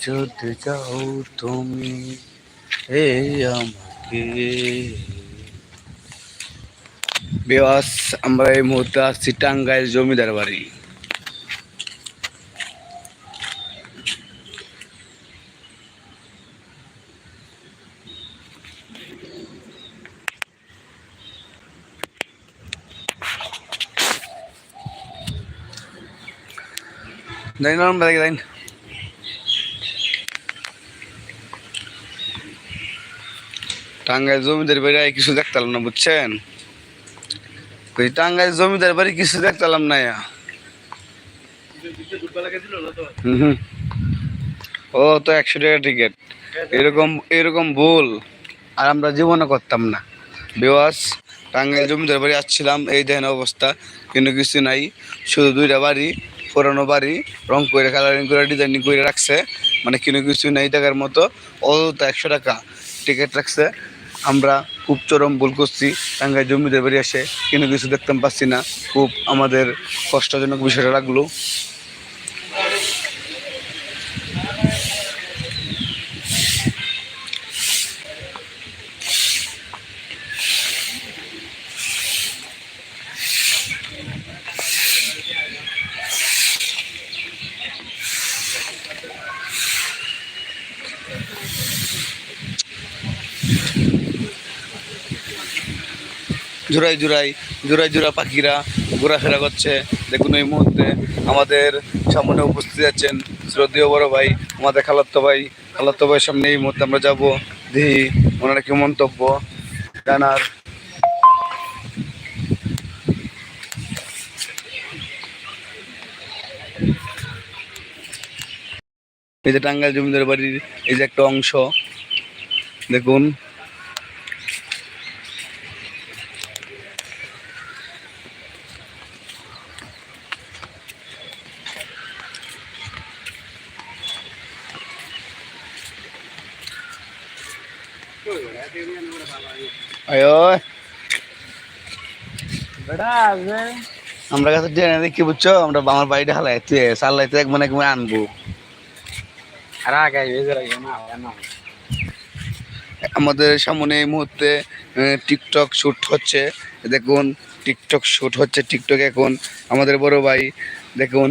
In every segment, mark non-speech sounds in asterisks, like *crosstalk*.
যদি যাও তুমি এই আমাকে বেওয়াস আমরা এই মুহূর্তে আসছি টাঙ্গাইল জমিদার বাড়ি দেন নরম বাড়ি দেন টাঙ্গাইল জমিদার বাড়ি কিছু দেখতাম না, বুঝছেন? কই, টাঙ্গাইল জমিদার বাড়ি কিছু দেখতাম না। ও তো একশো টাকা টিকিট এরকম এরকম ভুল। আর আমরা জীবনে করতাম না। বেওয়াস, টাঙ্গাইল জমিদার বাড়ি আসছিলাম, এই দেখেন অবস্থা। কিন্তু কিছু নাই। শুধু দুইটা বাড়ি, পুরানো বাড়ি, রং করে কালারিং করে ডিজাইনিং করে রাখছে। মানে কোনো কিছু নেই টাকার মতো। অত একশো টাকা টিকিট রাখছে। আমরা খুব চরম ভুল করছি টাঙ্গাই জমিদের বাড়ি আসে কিন্তু কিছু দেখতাম পাচ্ছি না। খুব আমাদের কষ্টজনক বিষয়টা লাগল। জোড়াই জোড়াই জোড়াই জোড়া পাখিরা ঘোরাফেরা করছে। দেখুন এই মুহূর্তে আমাদের সামনে উপস্থিত আছেন শ্রদ্ধেয় বড় ভাই, আমাদের খালাত্তো ভাই। খালাত্তো ভাইয়ের সামনে এই মুহূর্তে আমরা যাব। দেখি ওনারা কি মন্তব্য? জানার। এই যে টাঙ্গাইল জমিদার বাড়ির এই যে একটা অংশ, দেখুন। আয় আমরা কাছে ট্রেনে দেখি বুঝছ আমরা আমার বাড়িটা হালাইতে সাল্লাইতে এক মানে একবার আনব। আমাদের সামনে এই মুহূর্তে টিকটক শুট হচ্ছে। দেখুন টিকটক শুট হচ্ছে টিকটক এখন আমাদের বড় ভাই দেখুন।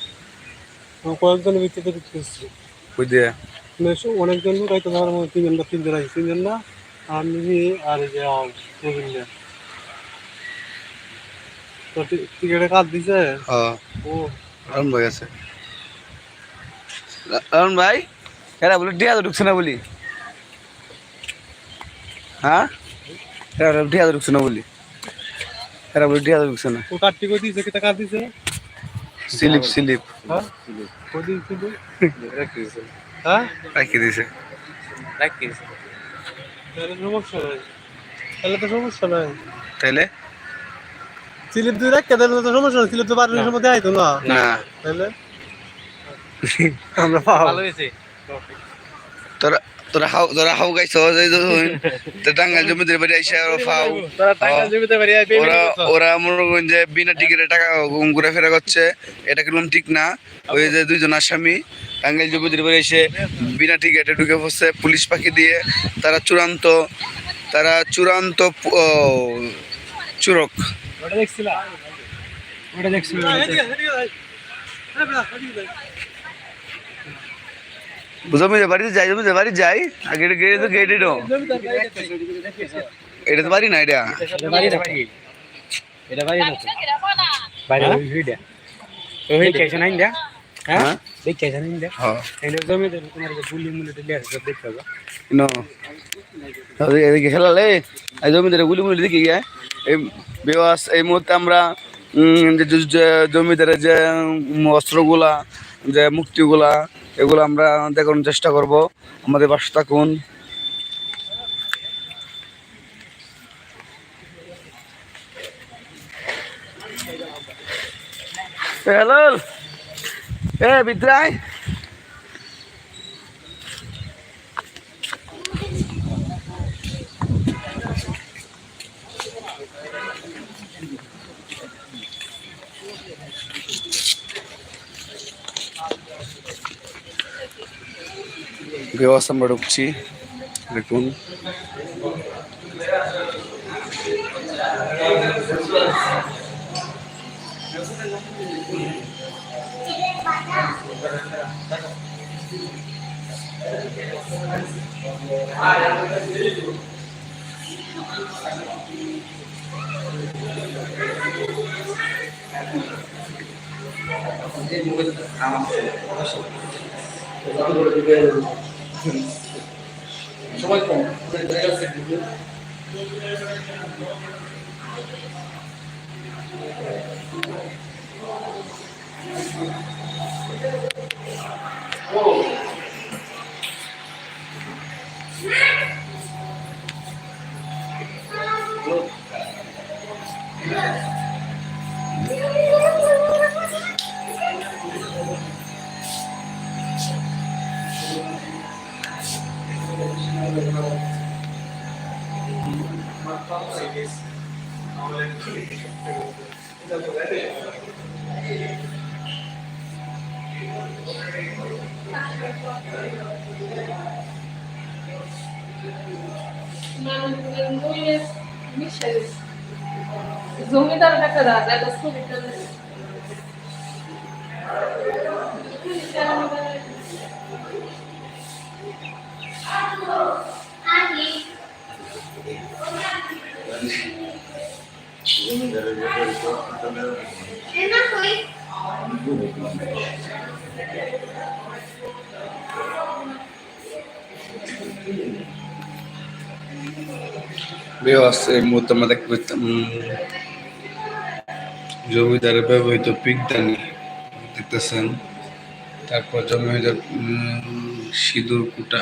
কয়েকজনের ভিত্তিতে কই দিয়ে অনেকজন হয়তো ধর তিনজন বা তিনজন আছে তিনজন না আমি আর এই যে রবীন্দ্র তো টিকিটে দিছে? ও। রাউন ভাই আছে। রাউন ভাই? এরা বলে ডিয়া তো ঢুকছে না বলি। হ্যাঁ? এরা বলে ডিয়া তো ঢুকছে না বলি। এরা বলে ডিয়া তো ঢুকছে না। ও কাটটি কই দিছে কিটা কাজ দিছে? স্লিপ স্লিপ হ্যাঁ হ্যাঁ রাখি দিছে তাহলে সমস্যা নাই। তাহলে তো সমস্যা নাই। তাইলে স্লিপ দুই রাখ তাহলে তো সমস্যা নাই। স্লিপ তো বারোটার তো না। না। তাহলে? *laughs* আমরা তোরা হাও তোরা হাও গাইছ যে যখন তো *laughs* টাঙ্গাল জমিদের বাড়ি আইসা ওরা ফাও ওরা ওরা মনে করেন যে বিনা টিকিটে টাকা ঘুরে ফেরা করছে। এটা কীরকম ঠিক না? ওই যে দুইজন আসামি টাঙ্গাইল জমিদের বাড়ি এসে বিনা টিকিটে ঢুকে পড়ছে পুলিশ পাখি দিয়ে। তারা চূড়ান্ত তারা চূড়ান্ত পু- ও, চুরক ওটা দেখছিলাম ওটা দেখছিলাম জমিদের বাড়িতে যাই জমিদের বাড়ি যাই। আগে এটা গেটে তো গেটে নো এটা? তো বাড়ি না এটা এটা ওই কেছে নাই না? হ্যাঁ? হ্যাঁ? হ্যাঁ। তোমার যে গুলি মুলি দিলে আছে দেখতে হবে। নো। এদিকে- এদিকে খেলালে এই জমিদারে গুলি গুলি দেখি গিয়ে এই বেওয়াস এই মুহূর্তে আমরা উম, যে জমিদারের যে অস্ত্রগুলা যে মুক্তিগুলা এগুলো আমরা দেখানোর চেষ্টা করব। আমাদের পাশে থাকুন। হ্যালো এ বিদ্রায় বেওয়াস আমরা ঢুকছি। দেখুন। সময় কম। জমিদার টাকা দাদা এত ছবিটা বেওয়াস এই মুহূর্তে আমরা দেখতে পাচ্ছি উম, জমিদারের ব্যবহৃত পিকদানি দেখতেছেন। তারপর জমিদার সিঁদুর কুটা।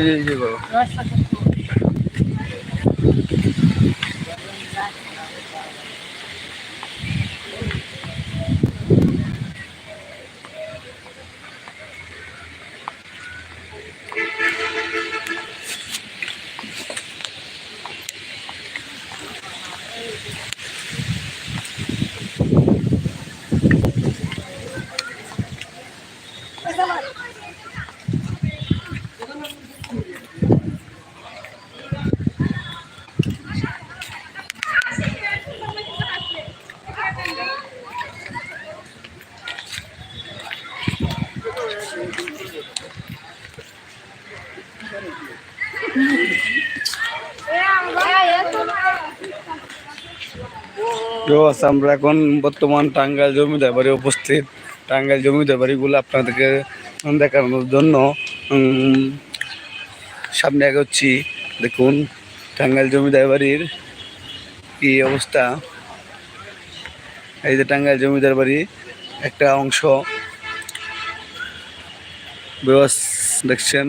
এই যে করো Thank you. তো আমরা এখন বর্তমান টাঙ্গাইল জমিদার বাড়ি উপস্থিত। টাঙ্গাইল জমিদার বাড়িগুলো আপনাদেরকে দেখানোর জন্য সামনে এগোচ্ছি। দেখুন, টাঙ্গাইল জমিদার বাড়ির কি অবস্থা। এই যে টাঙ্গাইল জমিদার বাড়ি একটা অংশ। দেখছেন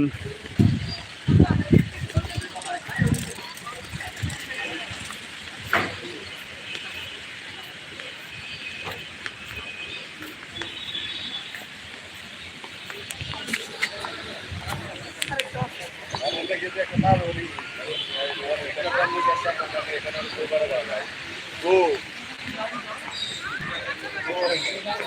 Yeah,